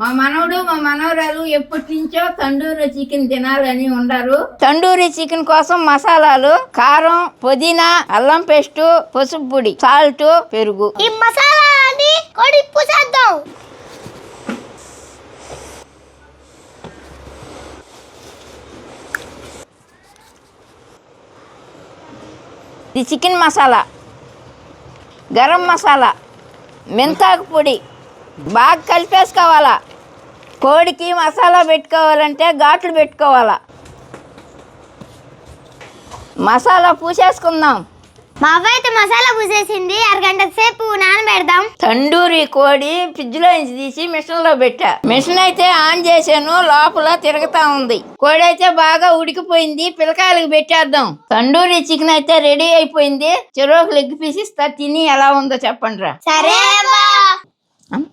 మా మనవడు మా మనవరాలు ఎప్పటి నుంచో తండూరి చికెన్ తినాలని ఉండరు. తండూరి చికెన్ కోసం మసాలాలు కారం పుదీనా అల్లం పేస్ట్ పసుపు పొడి సాల్ట్ పెరుగు. ఈ మసాలా అని కొడి చేద్దాం. ఇది చికెన్ మసాలా. గరం మసాలా. మెంతాకు పొడి. బాగా కలిపేసుకోవాలా. కోడికి మసాలా పెట్టుకోవాలంటే ఘాట్లు పెట్టుకోవాలా. మసాలా పూసేసుకుందాం. మా అవ్వ అయితే మసాలా పూసేసింది అరగంట సేపు నానబెడదాం. తండూరి కోడి ఫ్రిడ్జ్లో నుంచి తీసి మిషన్లో పెట్టా. మిషన్ అయితే ఆన్ చేశాను లోపల తిరుగుతా ఉంది. కోడి అయితే బాగా ఉడికిపోయింది పిల్లకాయలకు పెట్టేద్దాం. తండూరి చికెన్ అయితే రెడీ అయిపోయింది చెరువుకు లెగ్ పీస్ ఇస్తా తిని ఎలా ఉందో చెప్పండి రా సరే అంత